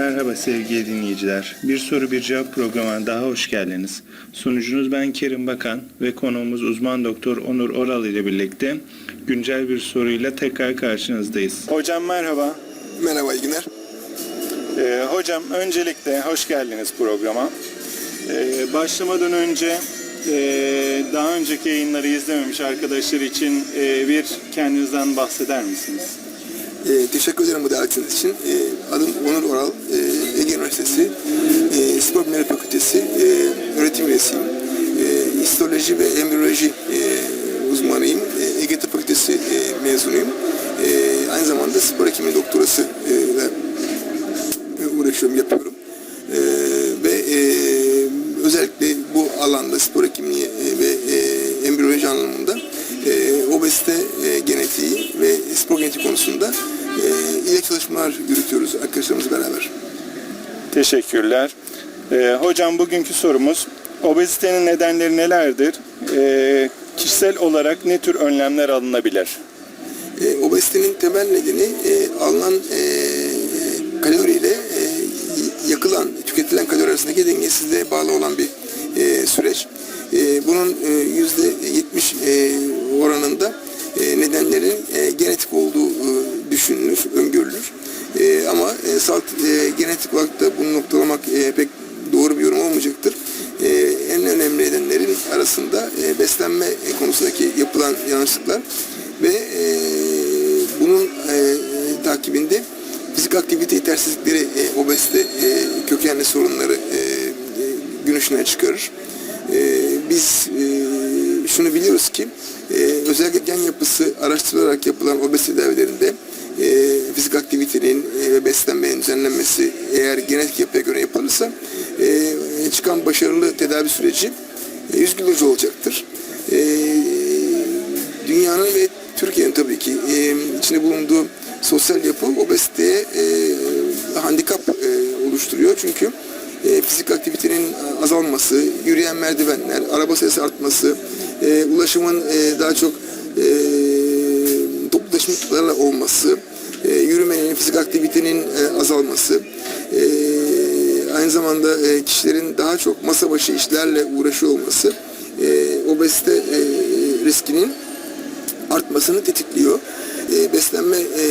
Merhaba sevgili dinleyiciler. Bir soru bir cevap programına daha hoş geldiniz. Sunucunuz ben Kerim Bakan ve konuğumuz uzman doktor Onur Oral ile birlikte güncel bir soruyla tekrar karşınızdayız. Hocam merhaba. Merhaba iyi günler. Ee, hocam öncelikle hoş geldiniz programa. Ee, başlamadan önce e, daha önceki yayınları izlememiş arkadaşlar için e, bir kendinizden bahseder misiniz? Ee, teşekkür ederim bu davetiniz için. Ee, adım Onur Oral, ee, Ege Üniversitesi ee, Spor Bilimleri Fakültesi ee, öğretim üyesiyim. Ee, histoloji ve embriyoloji ee, uzmanıyım. Ee, Ege Tıp Fakültesi ee, mezunuyum. Ee, aynı zamanda spor hekimliği doktorası ee, ile uğraşıyorum, yapıyorum. Ee, ve ee, özellikle bu alanda spor hekimliği ee, ve ee, embriyoloji anlamında obezite ee, genetiği ve spor genetiği konusunda ee, ile çalışmalar yürütüyoruz arkadaşlarımızla beraber. Teşekkürler. Ee, hocam bugünkü sorumuz obezitenin nedenleri nelerdir? Ee, kişisel olarak ne tür önlemler alınabilir? E, obezitenin temel nedeni e, alınan e, bunun e, yüzde yetmiş e, oranında e, nedenlerin genetik olduğu düşünülür, öngörülür. Ama salt genetik olarak da bunu noktalamak pek doğru bir yorum olmayacaktır. En önemli nedenlerin arasında beslenme konusundaki yapılan yanlışlıklar ve bunun takibinde fizik aktivite yetersizlikleri e, obezite kökenli sorunları e, gün ışığına çıkarır. E, biz e, şunu biliyoruz ki e, özellikle gen yapısı araştırılarak yapılan obezite tedavilerinde e, fizik aktivitenin e, ve beslenmenin düzenlenmesi eğer genetik yapıya göre yapılırsa e, çıkan başarılı tedavi süreci e, yüz güldürücü olacaktır. E, dünyanın ve Türkiye'nin tabii ki e, içinde bulunduğu sosyal yapı obeziteye e, handikap e, oluşturuyor. Çünkü e, fizik aktivitenin azalması, yürüyen merdivenler, araba sayısı artması, e, ulaşımın e, daha çok e, toplu olması, e, yürümenin, fizik aktivitenin e, azalması, e, aynı zamanda e, kişilerin daha çok masa başı işlerle uğraşıyor olması e, obezite e, riskinin artmasını tetikliyor. E, beslenme e,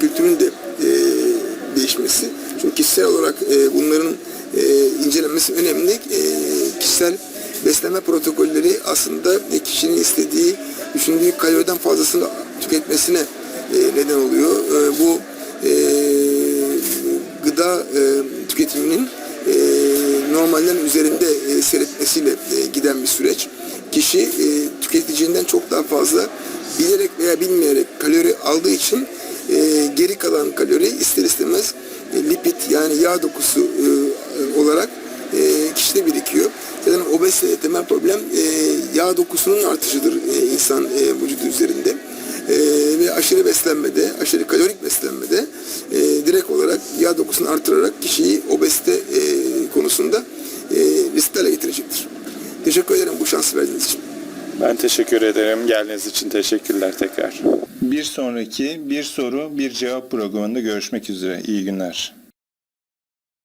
kültürünün de e, değişmesi. Çünkü kişisel olarak e, bunların e, incelenmesi önemli. E, kişisel beslenme protokolleri aslında e, kişinin istediği, düşündüğü kaloriden fazlasını tüketmesine e, neden oluyor. E, bu e, gıda e, tüketiminin e, normallerin üzerinde e, seyretmesiyle e, giden bir süreç. Kişi e, tüketiciğinden çok daha fazla bilerek veya bilmeyerek kalori aldığı için e, geri kalan kalori ister istemez e, lipid yani yağ dokusu e, olarak e, kişide birikiyor. Zaten obezite temel problem yağ dokusunun artışıdır insan vücudu üzerinde. Ve aşırı beslenmede, aşırı kalorik beslenmede e, direkt olarak yağ dokusunu artırarak kişiyi obezite konusunda e, riskli hale getirecektir. Teşekkür ederim bu şansı verdiğiniz için. Ben teşekkür ederim. Geldiğiniz için teşekkürler tekrar. Bir sonraki bir soru bir cevap programında görüşmek üzere. İyi günler.